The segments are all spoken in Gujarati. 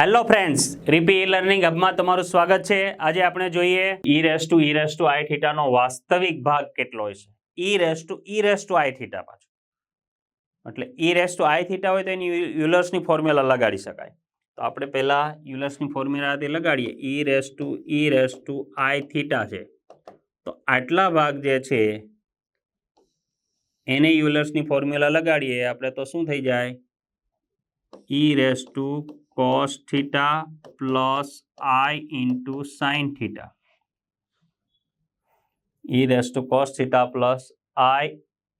હેલો ફ્રેન્ડ્સ રીપી ઈ લર્નિંગ હબમાં તમારું સ્વાગત છે. આજે આપણે જોઈએ e raise to e raise to i થીટાનો વાસ્તવિક ભાગ કેટલો હોય છે. E raise to e raise to i theta પાછું. એટલે e raise to i theta હોય તો એની યુલર્સની ફોર્મ્યુલા લગાડી શકાય. તો આપણે પહેલાં યુલર્સની formula લગાડીએ. E raise to e raise to i theta છે. તો આટલા ભાગ જે છે, એને યુલર્સની ફોર્મ્યુલા લગાડીએ. આપણે તો શું થઈ જાય? E raise to cos theta plus i into sin theta e raised to cos theta plus i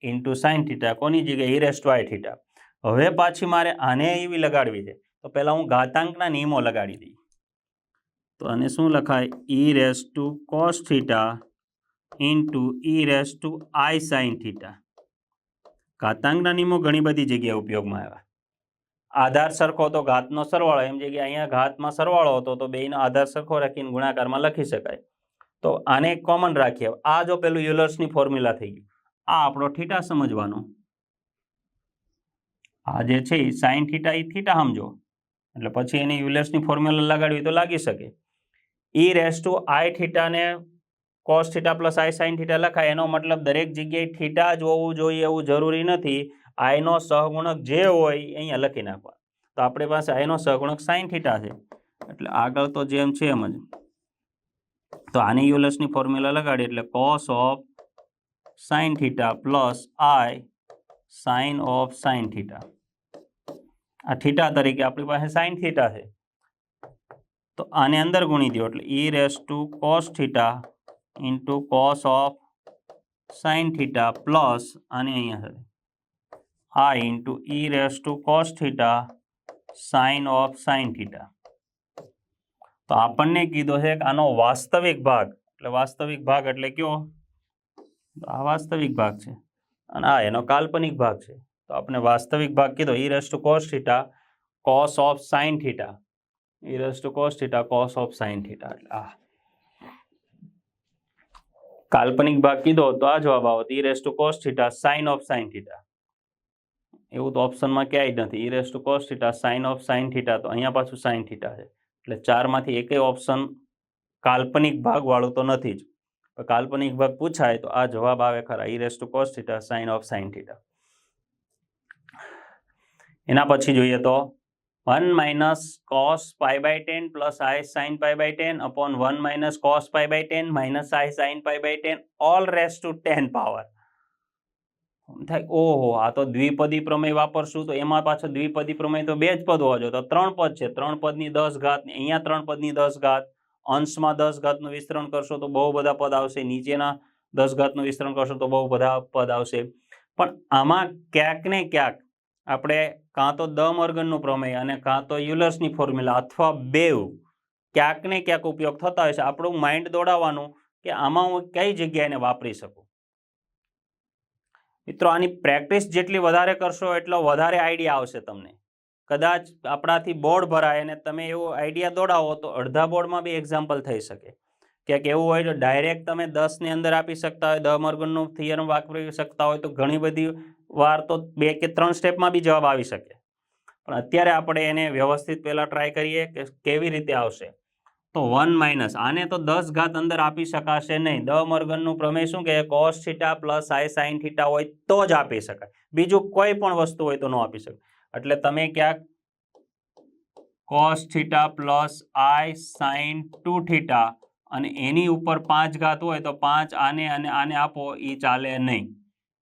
into sin theta કોની જગ્યાએ e raised to i theta હવે પાછી મારે આને એવી લગાડવી છે તો પહેલા હું ઘાતાંકના નિયમો લગાડી દઈ તો આને શું લખાય e raised to cos theta into e raised to i sin theta ઘાતાંકના નિયમો ઘણી બધી જગ્યાએ ઉપયોગમાં આવ્યા આધાર સરખો તો ઘાતનો સરવાળો, એમ જગ્યાએ અહીંયા ઘાતમાં સરવાળો હતો, તો બેયનો આધાર સરખો રાખીને ગુણાકારમાં લખી શકાય. તો આને કોમન રાખીએ. આ જો પેલું યુલર્સની ફોર્મ્યુલા થઈ ગયું. આ આપણો થીટા સમજવાનો. આ જે છે સાઇન થીટા એ થીટા સમજો. એટલે પછી એની યુલર્સની ફોર્મ્યુલા લગાડવી તો લાગી શકે. E raise to i થીટાને cos theta plus i sine theta લખાય, એનો મતલબ દરેક જગ્યાએ થીટા જ હોવું જોઈએ એવું જરૂરી નથી. આઈનો સહગુણક જે હોય એ અહીંયા લખી નાખવા. તો આપણી પાસે આઈનો સહગુણક સાઈન થીટા છે. એટલે આગળ તો જેમ છે એમ જ. તો આની યુલસની ફોર્મ્યુલા લગાડી એટલે cos of sine theta plus i sine of sine theta આ થીટા તરીકે આપણી પાસે સાઈન થીટા છે. તો આને અંદર ગુણી દો એટલે e raise to cos theta into cos of sine theta plus આને અહીંયા છે i into e raised to cos theta sin of sin theta તો આપણને કીધો છે કે આનો વાસ્તવિક ભાગ એટલે વાસ્તવિક ભાગ એટલે કયો આ વાસ્તવિક ભાગ છે અને આ એનો કાલ્પનિક ભાગ છે તો આપણે વાસ્તવિક ભાગ કીધો e raised to cos theta cos of sin theta e raised to cos theta cos of sin theta એટલે આ કાલ્પનિક ભાગ કીધો તો આ જવાબ આવત e raised to cos theta sin of sin theta એવું તો ઓપ્શનમાં ક્યાંય નથી. E raise to cos theta sine of sine theta તો અહીંયા પાછું સાઇન થીટા છે. એટલે ચારમાંથી એકેય ઓપ્શન કાલ્પનિક ભાગવાળું તો નથી જ. પણ કાલ્પનિક ભાગ પૂછાય તો આ જવાબ આવે ખરા. E raise to cos theta sine of sine theta એના પછી જોઈએ તો one minus cos pi by ten plus i sine pi by ten upon one minus cos pi by ten minus i sine pi by ten all raise to ten power થાય? ઓહો, આ તો દ્વિપદી પ્રમેય વાપરશું તો એમાં પાછો દ્વિપદી પ્રમેય તો બે જ પદ હોવા જોઈએ તો ત્રણ પદ છે. ત્રણ પદની દસ ઘાત અહીંયા ત્રણ પદની દસ ઘાત. અંશમાં દસ ઘાતનું વિસ્તરણ કરશો તો બહુ બધા પદ આવશે. નીચેના દસ ઘાતનું વિસ્તરણ કરશો તો બહુ બધા પદ આવશે. પણ આમાં ક્યાંક ને ક્યાંક આપણે કાં તો દ મર્ગનનું પ્રમેય અને કાં તો યુલર્સની ફોર્મ્યુલા અથવા બેવ ક્યાંક ને ક્યાંક ઉપયોગ થતા હોય છે. આપણું માઇન્ડ દોડાવવાનું કે આમાં હું કઈ જગ્યાએને વાપરી શકું? મિત્રો, આની પ્રેક્ટિસ જેટલી વધારે કરશો, એટલો વધારે આઈડિયા આવશે તમને. કદાચ આપણાથી બોર્ડ ભરાય અને તમે એવો આઈડિયા દોડાવો તો અડધા બોર્ડમાં બી એક્ઝામ્પલ થઈ શકે. ક્યાંક એવું હોય તો ડાયરેક્ટ તમે દસની અંદર આપી શકતા હોય, દ મર્ગનનું થિયરમ વાપરી શકતા હોય તો ઘણી બધી વાર તો બે કે ત્રણ સ્ટેપમાં બી જવાબ આવી શકે. પણ અત્યારે આપણે એને વ્યવસ્થિત પહેલાં ટ્રાય કરીએ કે કેવી રીતે આવશે. તો વન માઇનસ. આને તો દસ ઘાત અંદર આપી શકાશે નહીં. દ મર્ગનનું પ્રમેય શું કે cos theta plus i sine theta હોય તો જ આપી શકાય. બીજું કોઈ પણ વસ્તુ હોય તો ન આપી શકાય. એટલે તમે ક્યાંક cos theta plus i sine two theta અને એની ઉપર પાંચ ઘાત હોય તો પાંચ આને અને આને આપો એ ચાલે નહીં.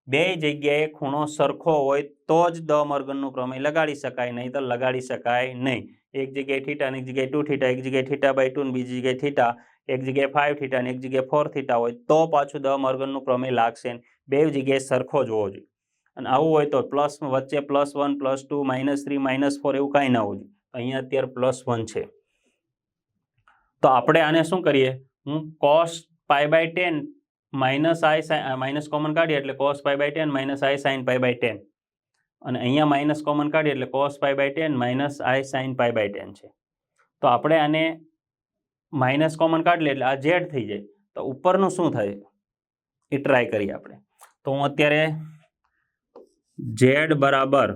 બે જગ્યાએ ખૂણો સરખો હોય તો જ દ મર્ગનનું પ્રમેય લગાડી શકાય, નહીં તો લગાડી શકાય નહીં. એક જગ્યાએ થીટા અને એક જગ્યાએ ટુ થીટા એક જગ્યાએ થીટા બાય ટુ બીજી જગ્યાએ થીટા એક જગ્યાએ ફાઇવ થીટા અને એક જગ્યાએ ફોર થીટા હોય તો પાછું દ મર્ગનનું પ્રમેય લાગશે બે જગ્યાએ સરખો જ હોવો જોઈએ. અને આવું હોય તો પ્લસ વચ્ચે plus one, plus two, minus three, minus four એવું કાંઈ ના હોવું જોઈએ. અહીંયા અત્યારે પ્લસ વન છે. તો આપણે આને શું કરીએ? હું cos pi by ten minus i minus common કાઢીએ એટલે cos pi by ten minus i sine pi by ten અને અહીંયા માઇનસ કોમન કાઢીએ એટલે cos pi by ten minus i sine pi by ten છે. તો આપણે આને માઇનસ કોમન કાઢીએ એટલે આ ઝેડ થઈ જાય. તો ઉપરનું શું થાય? એ ટ્રાય કરીએ આપણે. તો હું અત્યારે ઝેડ બરાબર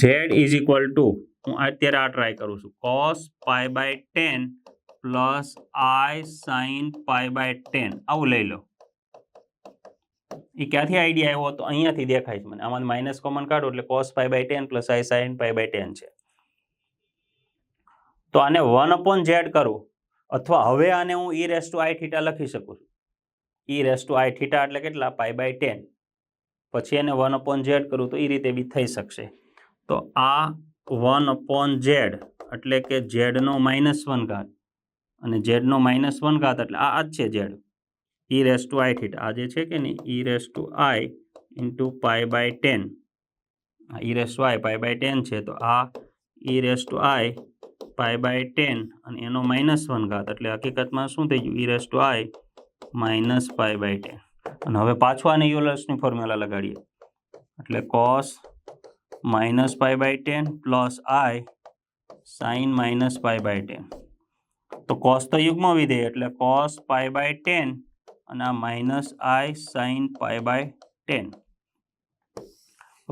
ઝેડ ઇઝ ઇક્વલ ટુ હું અત્યારે આ ટ્રાય કરું છું. Cos pi by ten plus i sine pi by ten આવું લઈ લો. એ ક્યાંથી આઈડિયા આવ્યો તો અહીંયાથી દેખાય છે મને. આમાં માઇનસ કોમન કાઢો એટલે cos pi by ten plus i sine pi by ten છે. તો આને વન અપોન ઝેડ કરું. અથવા હવે આને હું e raise to i theta લખી શકું છું. E raise to i theta એટલે કેટલા? પાઈ બાય ટેન પછી એને વન અપોન ઝેડ કરું તો એ રીતે બી થઈ શકશે. તો આ વન અપોન ઝેડ એટલે કે ઝેડનો માઇનસ વન ઘાત. અને ઝેડનો માઇનસ વન ઘાત એટલે આ જ છે z e raise to i theta આ જે છે કે નહીં e raise to i into pi by ten e raise to i pi by ten છે, તો આ e raise to i pi by ten અને એનો માઇનસ વન ઘાત. એટલે હકીકતમાં શું થઈ ગયું? E raise to i minus pi by ten અને હવે પાછું આને યુલર્સની ફોર્મ્યુલા લગાડીએ. એટલે cos minus pi by ten plus i sine minus pi by ten તો કોસ તો યુગમાં વિધેય, એટલે કોસ પાય બાય ટેન અને આ minus I sine pi by ten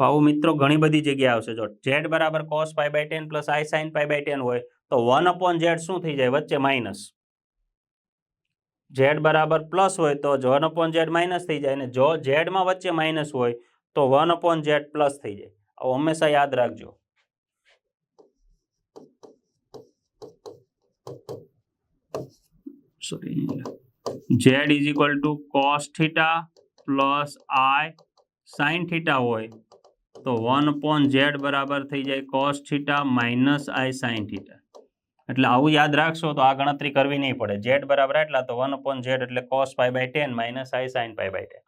આવું મિત્રો, ઘણી બધી જગ્યાએ આવશે. જો ઝેડ બરાબર cos pi by ten plus I sine pi by ten હોય, તો વન અપોન ઝેડ શું થઈ જાય? વચ્ચે માઇનસ ઝેડ બરાબર પ્લસ હોય, તો વન અપોન ઝેડ માઇનસ થઈ જાય. અને જો ઝેડમાં વચ્ચે માઇનસ હોય, તો વન અપોન ઝેડ પ્લસ થઈ જાય. આવું હંમેશા યાદ રાખજો. Sorry z is equal to cos theta plus i sine theta હોય, તો વન પોન ઝેડ બરાબર થઈ જાય cos theta minus i sine theta એટલે આવું યાદ રાખશો તો આ ગણતરી કરવી નહીં પડે. ઝેડ બરાબર એટલા તો વન અપોન ઝેડ એટલે cos pi by ten minus i sine pi by ten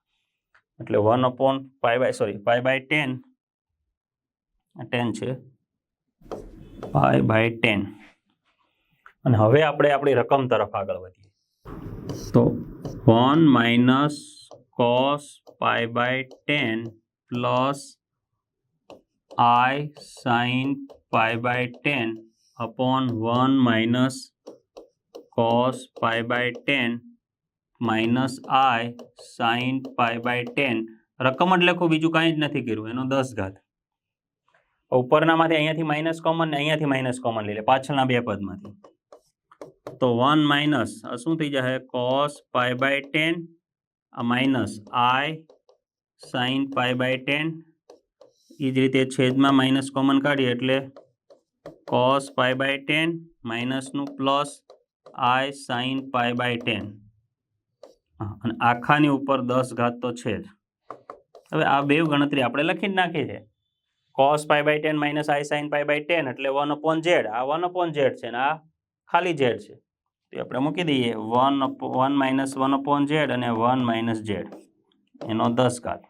એટલે one upon pi by sorry pi by ten ten છે પાઈ બાય ટેન અને હવે આપણે આપણી રકમ તરફ આગળ વધીએ. તો one minus cos pi by ten plus i sine pi by ten upon one minus cos pi by ten minus i sine pi by ten રકમ જ લખું બીજું કાંઈ જ નથી કર્યું, એનો દસ ઘાત. ઉપરનામાંથી અહીંયાથી માઇનસ કોમન ને અહીંયાથી માઇનસ કોમન લઈ લે, પાછળના બે પદમાંથી. તો વન માઇનસ શું થઈ જશે? Cos pi by ten minus i sine pi by ten. એ જ રીતે છેદમાં માઇનસ કોમન કાઢીએ એટલે cos pi by ten માઇનસનું plus i sine pi by ten. અને આખાની ઉપર દસ ઘાત તો છે જ હવે આ બે ગણતરી આપણે લખી જ નાખી છે. Cos pi by ten minus i sine pi by ten એટલે વન અપોન ઝેડ. આ વન અપોન ઝેડ છે ને આ ખાલી ઝેડ છે. તો આપણે મૂકી દઈએ. One one minus one upon z અને વન માઇનસ ઝેડ. એનો દસ ઘાત.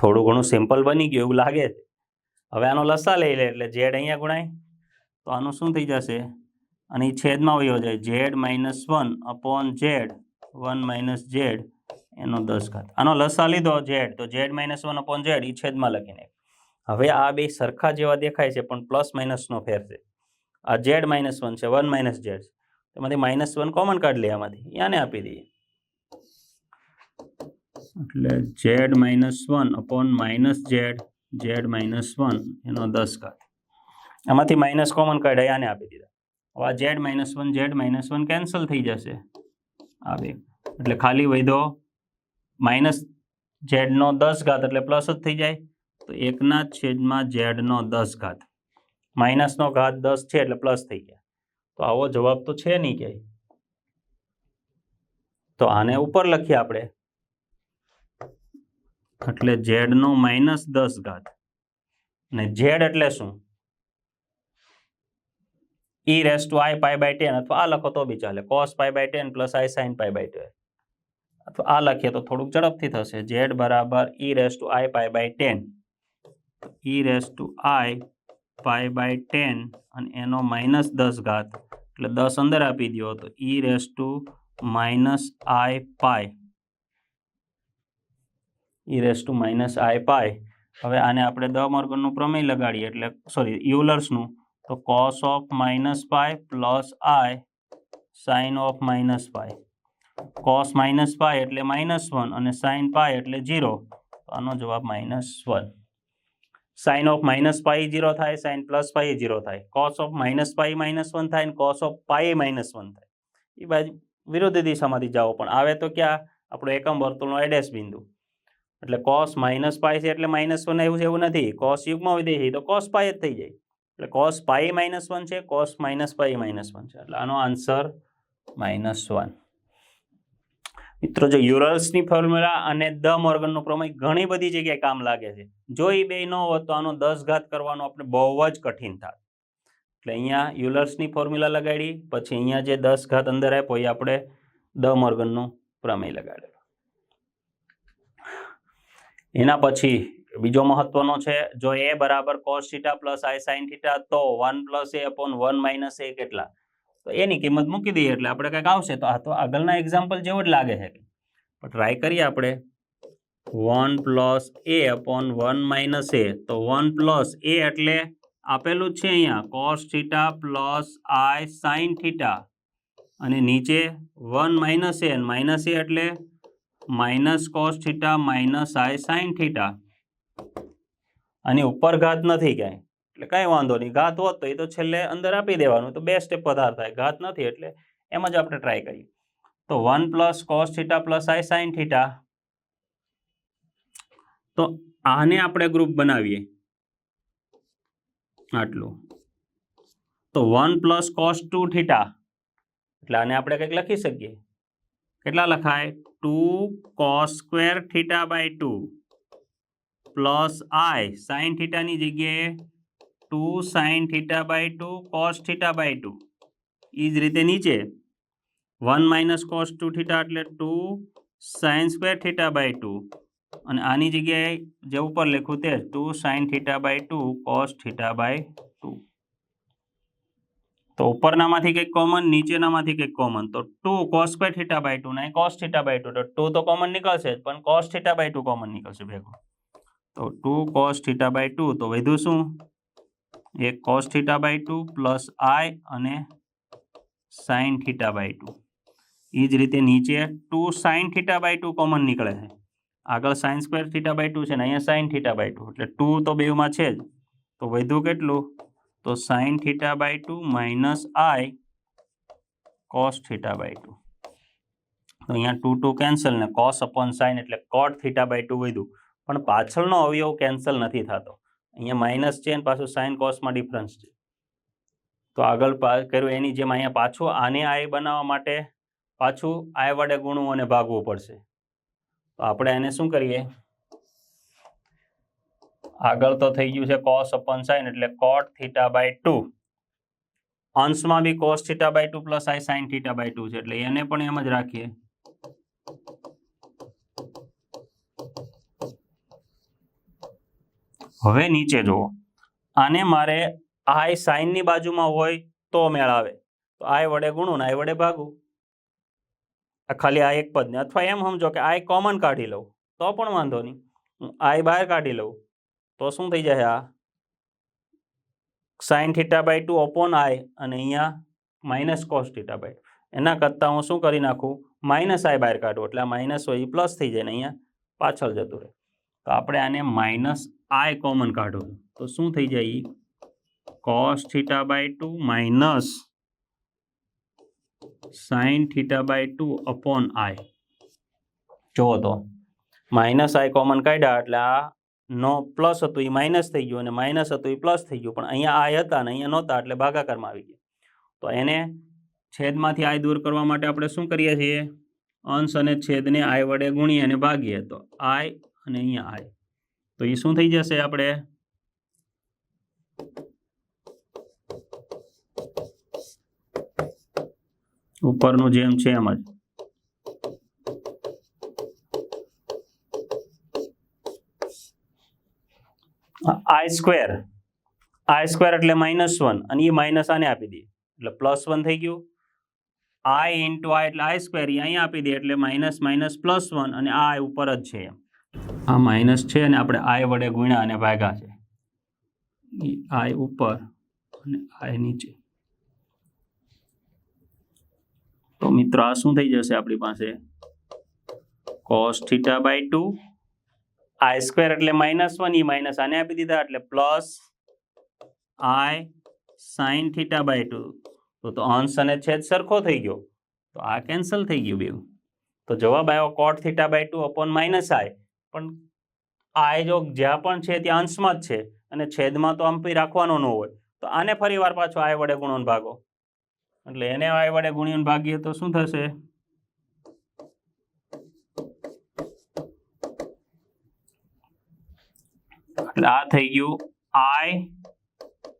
થોડું ઘણું સિમ્પલ બની ગયું એવું લાગે. હવે આનો લસા લઈ લે એટલે ઝેડ અહીંયા ગુણાય. તો આનું શું થઈ જશે? અને એ છેદમાં વયો જાય. Z minus one upon z, one minus z, એનો દસ ઘાત. આનો લસા લીધો ઝેડ. તો z minus one upon z એ છેદમાં લખીને. હવે આ બે સરખા જેવા દેખાય છે, પણ પ્લસ માઇનસનો ફેર છે. આ ઝેડ માઇનસ વન છે વન માઇનસ ઝેડ એમાંથી માઇનસ વન કોમન કાઢી લે આમાંથી. યાને આપી દઈએ. એટલે z minus one upon minus z z minus one એનો દસ ઘાત આમાંથી માઇનસ કોમન કાઢે આને આપી દીધા. હવે આ z minus one z minus one cancel થઈ જશે. આ એટલે ખાલી વૈધો માઇનસ ઝેડનો દસ ઘાત, એટલે પ્લસ જ થઈ જાય. તો એકના છેદમાં ઝેડનો દસ ઘાત. માઇનસનો ઘાત દસ છે એટલે પ્લસ થઈ ગયા. તો આવો જવાબ તો છે નહીં ક્યાંય. તો આને ઉપર લખીએ આપણે. એટલે ઝેડનો માઇનસ દસ ઘાત. ને ઝેડ એટલે શું? E raise to i pi by ten અથવા આ લખો તો બી ચાલે. Cos pi by ten plus i sine pi by ten અથવા આ લખીએ તો થોડુંક ઝડપથી થશે. ઝેડ બરાબર e raise to i pi by ten. E raise to i pi by ten અને એનો માઇનસ દસ ઘાત, એટલે દસ અંદર આપી દો તો e raise to minus i pi e raise to minus i pi હવે આને આપણે દ મોર્ગનનું પ્રમેય લગાડીએ, એટલે સોરી યુલર્સનું તો cos of minus pi plus i sine of minus pi cos minus pi એટલે માઇનસ વન અને સાઇન પાય એટલે ઝીરો આનો જવાબ minus one sine of minus pi zero થાય સાઇન પ્લસ પાઈ ઝીરો થાય. Cos of minus pi minus one થાય અને cos of pi minus one થાય. એ બાજુ વિરુદ્ધ દિશામાંથી જાઓ. પણ આવે તો ક્યાં? આપણું એકમ વર્તુળનો એડેસ બિંદુ. એટલે કોસ માઇનસ પાઈ છે એટલે માઇનસ વન એવું છે એવું નથી. કોસ યુગમાં વિધેય છે તો કોસ પાઈ જ થઈ જાય. એટલે કોસ પાઈ માઇનસ વન છે cos minus pi minus one છે. એટલે આનો આન્સર માઇનસ વન મિત્રો, જો યુરલ્સની ફોર્મ્યુલા અને દ મોર્ગનનું પ્રમેય ઘણી બધી જગ્યાએ કામ લાગે છે. જો એ બે ન હોત તો આનો દસ ઘાત કરવાનો આપણે બહુ જ કઠિન થાય એટલે અહીંયા યુલર્સની ફોર્મ્યુલા લગાડી, પછી અહીંયા જે દસ ઘાત અંદર આપ્યો, એ આપણે દ મોર્ગનનું પ્રમેય લગાડેલો. એના પછી બીજો મહત્વનો છે, જો એ બરાબર cos theta plus i sine theta તો one plus a upon one minus a કેટલા? તો એની કિંમત મૂકી દઈએ એટલે આપણે કંઈક આવશે. તો આ તો આગળના એક્ઝામ્પલ જેવો જ લાગે છે. ટ્રાય કરીએ આપણે. One plus a upon one minus a તો વન પ્લસ એ એટલે આપેલું છે અહીંયા. Cos theta plus i sine theta અને નીચે one minus a minus a એટલે minus cos theta minus i sine theta અને ઉપર ઘાત નથી ક્યાંય. એટલે કાંઈ વાંધો નહીં. ઘાત હોત તો એ તો છેલ્લે અંદર આપી દેવાનું. તો બે સ્ટેપ વધાર થાય. ઘાત નથી એટલે એમ જ આપણે ટ્રાય કરીએ. તો one plus cos theta plus i sine theta તો આને આપણે ગ્રુપ બનાવીએ. આટલું. તો one plus cos two theta એટલે આને આપણે કંઈક લખી શકીએ. કેટલા લખાય? Two cos square theta by two plus i sine થીટાની જગ્યાએ two sine theta by two cos theta by two એ જ રીતે નીચે one minus cos two theta એટલે two sine square theta by two અને આની જગ્યાએ જે ઉપર લખ્યું તે two sine theta by two cos theta by two તો ઉપરનામાંથી કંઈક કોમન નીચેનામાંથી કંઈક કોમન તો two cos square theta by two ને કોસ થીટા બાય ટુ તો ટુ તો કોમન નીકળશે જ પણ cos theta by two common નીકળશે ભેગું તો two cos theta by two તો વધ્યું શું એક cos theta by two plus i અને સાઇન થીટા બાય ટુ એ જ રીતે નીચે two sine theta by two common નીકળે છે આગળ sine square theta by two છે ને અહીંયા સાઇન થીટા બાય ટુ એટલે ટુ તો બેમાં છે જ તો વધ્યું કેટલું તો sine theta by two minus i cos theta by two તો અહીંયા ટુ ટુ કેન્સલ ને કોસ અપોન સાઇન એટલે કોટ થીટા બાય ટુ વધ્યું પણ પાછળનો અવયવ કેન્સલ નથી થતો અહીંયા માઇનસ છે અને પાછું સાઇન કોસમાં ડિફરન્સ છે. તો આગળ કર્યું એની જેમ અહીંયા પાછું આને આય બનાવવા માટે પાછું આય વડે ગુણવું અને ભાગવું પડશે. તો આપણે એને શું કરીએ? આગળ તો થઈ ગયું છે કોસ અપન સાઇન એટલે કોટ થીટા બાય ટુ અંશમાં બી cos theta by two plus i sine theta by two છે એટલે એને પણ એમ જ રાખીએ. હવે નીચે જુઓ. આને મારે આઈ સાઇનની બાજુમાં હોય તો મેળ આવે. તો આઈ વડે ગુણું ને આઈ વડે ભાગું. આ ખાલી આ એક પદને. અથવા એમ સમજો કે આઈ કોમન કાઢી લઉં. તો પણ વાંધો નહીં. હું આઈ બહાર કાઢી લઉં. તો શું થઈ જશે આ? Sine theta by two upon i અને અહીંયા માઇનસ કોસ થીટા બાય એના કરતાં હું શું કરી નાખું? માઇનસ આઈ બહાર કાઢું. એટલે આ માઇનસ હોય એ પ્લસ થઈ જાય ને અહીંયા પાછળ જતું રહે. તો આપણે આને માઇનસ આય કોમન કાઢો. તો શું થઈ જાય? Cos theta by two minus sine theta by two upon i જુઓ તો માઇનસ આઈ કોમન કાઢ્યા એટલે આ નો પ્લસ હતું એ માઇનસ થઈ ગયું અને માઇનસ હતું એ પ્લસ થઈ ગયું. પણ અહીંયા આય હતા ને અહીંયા નહોતા એટલે ભાગાકારમાં આવી ગયા. તો એને છેદમાંથી આય દૂર કરવા માટે આપણે શું કરીએ છીએ? અંશ અને છેદને આઈ વડે ગુણીએ અને ભાગીએ. તો આઈ અને અહીંયા આઈ તો એ શું થઈ જશે આપણે? ઉપરનું જેમ છે એમ જ. I square. આઈ સ્ક્વેર એટલે માઇનસ વન. અને એ માઇનસ આને આપી દઈએ. એટલે પ્લસ વન થઈ ગયું. આઈ ઇન્ટુ આઈ એટલે આઈ સ્ક્વેર અહીંયા આપી દઈએ એટલે માઇનસ માઇનસ પ્લસ વન અને આ ઉપર જ છે એમ. આ માઇનસ છે અને આપણે આઈ વડે ગુણ્યા અને ભાગ્યા છે. આય ઉપર અને આઈ નીચે. તો મિત્રો આ શું થઈ જશે આપણી પાસે? Cos theta by two i square એટલે માઇનસ વન ઈ માઇનસ આને આપી દીધા એટલે plus i sine theta by two તો તો અંશ અને છેદ સરખો થઈ ગયો. તો આ કેન્સલ થઈ ગયું બેવું તો જવાબ આવ્યો cot theta by two upon minus i પણ આઈ જો જ્યાં પણ છે ત્યાં અંશમાં જ છે અને છેદમાં તો આમ પી રાખવાનો ન હોય. તો આને ફરી વાર પાછો આય વડે ગુણોન ભાગો. એટલે એને આય વડે ગુણ્યોન ભાગીએ તો શું થશે? એટલે આ થઈ ગયું i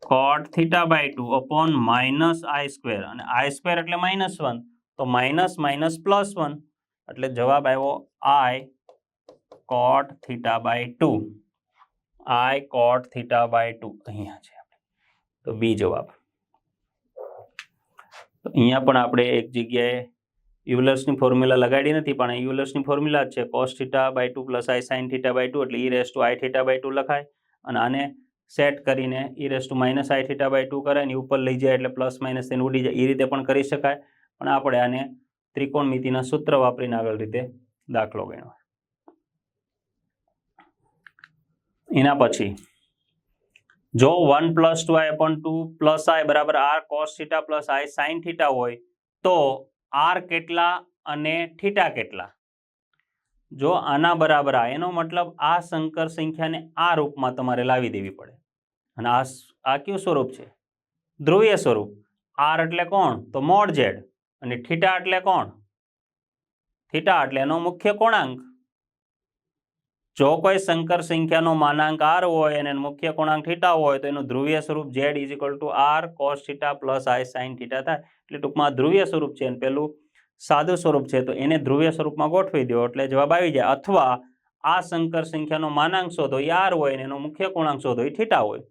cot theta by two upon minus i square અને આઈ સ્ક્વેર એટલે માઇનસ વન તો માઇનસ માઇનસ પ્લસ વન એટલે જવાબ આવ્યો i cot theta by two i cot theta by two અહીંયા છે તો બી જવાબ. તો અહીંયા પણ આપણે એક જગ્યાએ યુલર્સની ફોર્મ્યુલા લગાડી નથી, પણ યુલર્સની ફોર્મ્યુલા જ છે. Cos theta by two plus i sine theta by two એટલે e raise to i theta by two લખાય. અને આને સેટ કરીને e raise to minus i theta by two કરાય ને ઉપર લઈ જાય એટલે પ્લસ માઇનસ તેને ઉડી જાય. એ રીતે પણ કરી શકાય. પણ આપણે આને ત્રિકોણમિતિના સૂત્ર વાપરીને આગળ રીતે દાખલો ગણ્યો. એના પછી જો one plus two i upon two plus i બરાબર r cos theta plus i sine theta હોય, તો આર કેટલા અને થીટા કેટલા? જો આના બરાબર આ, એનો મતલબ આ સંકર સંખ્યાને આ રૂપમાં તમારે લાવી દેવી પડે. અને આ આ કયું સ્વરૂપ છે? ધ્રુવીય સ્વરૂપ. આર એટલે કોણ? તો મોડ ઝેડ અને થીટા એટલે કોણ? થીટા એટલે એનો મુખ્ય કોણાંક. જો કોઈ સંકર સંખ્યાનો માનાંક આર હોય અને મુખ્ય કોણાંક થીટા હોય, તો એનું ધ્રુવીય સ્વરૂપ z is equal to r cos theta plus i sine theta થાય. એટલે ટૂંકમાં ધ્રુવીય સ્વરૂપ છે અને પેલું સાદું સ્વરૂપ છે, તો એને ધ્રુવીય સ્વરૂપમાં ગોઠવી દો એટલે જવાબ આવી જાય. અથવા આ સંકર સંખ્યાનો માનાંક શોધો, એ આર હોય અને એનો મુખ્ય કોણાંક શોધો, એ થીટા હોય.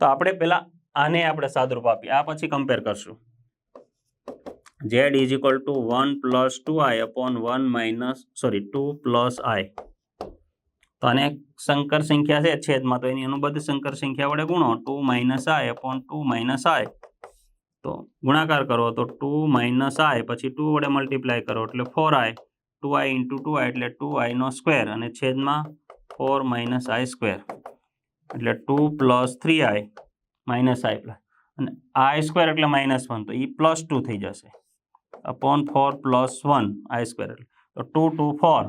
તો આપણે પેલા આને આપણે સાદુરૂપ આપીએ. આ પછી કમ્પેર કરશું. Z is equal to one plus two i upon one minus sorry two plus i તો આને સંકર સંખ્યા છે છેદમાં. તો એની અનુબદ્ધ સંકર સંખ્યા વડે ગુણો. Two minus i upon two minus i. તો ગુણાકાર કરો. તો ટુ માઇનસ આઈ પછી ટુ વડે મલ્ટીપ્લાય કરો. એટલે four i. Two i into two i એટલે ટુ આઈનો સ્ક્વેર. અને છેદમાં ફોર માઇનસ આઈ સ્ક્વેર. એટલે two plus three i minus i plus. અને આઈ સ્ક્વેર એટલે માઇનસ વન. તો એ પ્લસ ટુ થઈ જશે. Upon four plus one i square એટલે. તો two two four.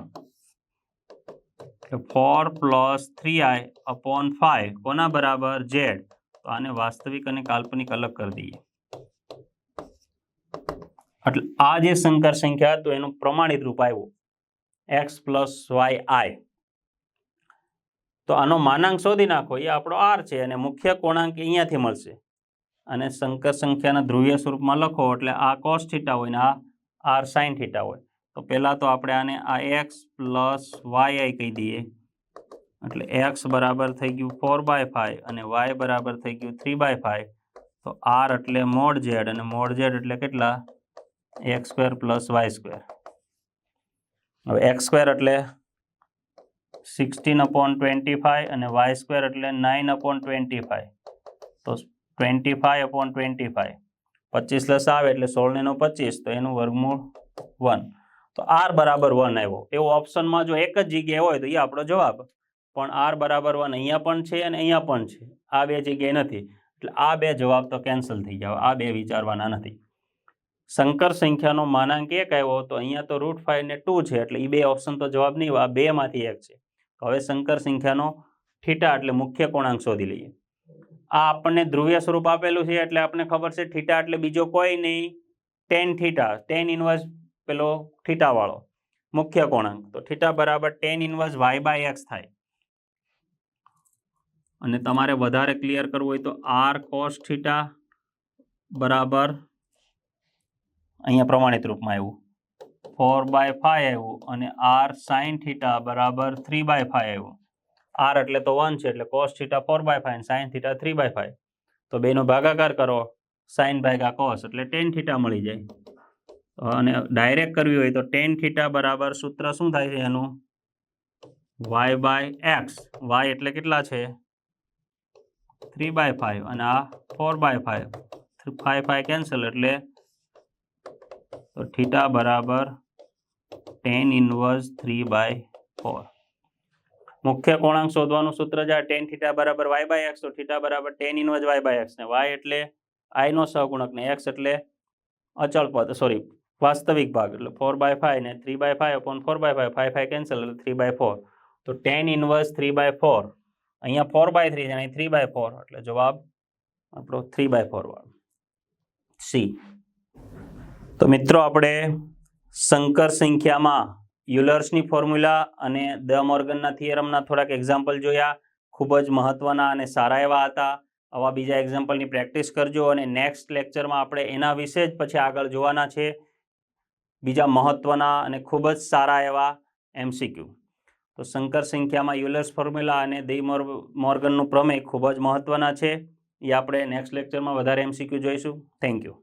Four plus three i upon five કોના બરાબર ઝેડ? તો આને વાસ્તવિક અને કાલ્પનિક અલગ કરી દઈએ. એટલે આ જે સંકર સંખ્યા હતું એનું પ્રમાણિત રૂપ આવ્યું. X plus y i. તો આનો માનાંક શોધી નાખો, એ આપણો આર છે અને મુખ્ય કોણાંક અહીંયાથી મળશે. અને સંકર સંખ્યાના ધ્રુવીય સ્વરૂપમાં લખો, એટલે આ કોસ થીટા હોય ને આ આર સાઇન થીટા હોય. તો પહેલાં તો આપણે આને આ એક્સ પ્લસ વાય આઈ કહી દઈએ. એટલે એક્સ બરાબર થઈ ગયું ફોર બાય ફાઈવ અને વાય બરાબર થઈ ગયું થ્રી બાય ફાઈવ તો આર એટલે મોડ ઝેડ અને મોડ ઝેડ એટલે કેટલા? X square plus y square હવે એક્સ સ્ક્વેર એટલે સિક્સટીન અપોન ટ્વેન્ટી ફાઈવ અને વાય સ્ક્વેર એટલે નાઇન અપોન ટ્વેન્ટી ફાઈવ તો twenty five upon twenty five પચીસ લસ આવે એટલે સોળ ને પચીસ, તો એનું વર્ગમૂળ વન તો આર બરાબર વન આવ્યો. એવો ઓપ્શનમાં જો એક જ જગ્યાએ હોય તો એ આપણો જવાબ. પણ આર બરાબર વન અહીંયા પણ છે અને અહીંયા પણ છે. આ બે જગ્યાએ નથી. એટલે આ બે જવાબ તો કેન્સલ થઈ ગયા. આ બે વિચારવાના નથી. સંકર સંખ્યાનો માનાંક એક આવ્યો તો અહીંયા તો રૂટ ફાઈવ ને ટુ છે એટલે એ બે ઓપ્શન તો જવાબ નહીં આ બેમાંથી એક છે. હવે સંકર સંખ્યાનો થીટા એટલે મુખ્ય કોણાંક શોધી લઈએ. આ આપણને ધ્રુવીય સ્વરૂપ આપેલું છે એટલે આપણને ખબર છે થીટા એટલે બીજો કોઈ નહીં. ટેન થીટા ટેન ઇનવર્સ પેલો થીટાવાળો મુખ્ય કોણાંક. તો થીટા બરાબર tan inverse y by x થાય. અને તમારે વધારે ક્લિયર કરવું હોય તો આર કોસ થીટા બરાબર અહીંયા પ્રમાણિત રૂપમાં આવ્યું ફોર બાય ફાઈવ આવ્યું અને આર સાઇન થીટા બરાબર થ્રી બાય ફાઈવ આવ્યું આર એટલે તો વન છે એટલે cos theta four by five sine theta three by five તો બેનો ભાગાકાર કરો સાઇન ભાગ્યા કોસ એટલે ટેન થીટા મળી જાય. અને ડાયરેક્ટ કરવી હોય તો ટેન થીટા બરાબર સૂત્ર શું થાય છે એનું? વાય બાય એક્સ વાય એટલે કેટલા છે? થ્રી બાય ફાઈવ અને આ four by five five five cancel એટલે તો થીટા બરાબર tan inverse three by four મુખ્ય કોણાંક શોધવાનું સૂત્ર છે ટેન થીટા બરાબર વાય બાય એક્સ તો થીટા બરાબર tan inverse y by x ને. વાય એટલે આઈનો સહગુણક ને એક્સ એટલે અચળ પદ સોરી વાસ્તવિક ભાગ એટલે ફોર બાય ફાઈવ ને three by five upon four by five five five cancel એટલે થ્રી બાય ફોર તો tan inverse three by four અહીંયા ફોર બાય થ્રી છે અહીં થ્રી બાય ફોર એટલે જવાબ આપણો થ્રી બાય ફોર વાળો. સી તો મિત્રો આપણે સંકર સંખ્યામાં યુલર્સની ફોર્મ્યુલા અને દ મોર્ગનના થિયરમના થોડાક એક્ઝામ્પલ જોયા. ખૂબ જ મહત્વના અને સારા એવા હતા. આવા બીજા એક્ઝામ્પલની પ્રેક્ટિસ કરજો અને નેક્સ્ટ લેક્ચરમાં આપણે એના વિશે જ પછી આગળ જોવાના છે. બીજા મહત્વના અને ખૂબ જ સારા એવા એમસીક્યુ તો સંકર સંખ્યામાં યુલર્સ ફોર્મ્યુલા અને દી મોર, મોર્ગનનું પ્રમેય ખૂબ જ મહત્વના છે. એ આપણે નેક્સ્ટ લેક્ચરમાં વધારે એમસીક્યુ જોઈશું. Thank you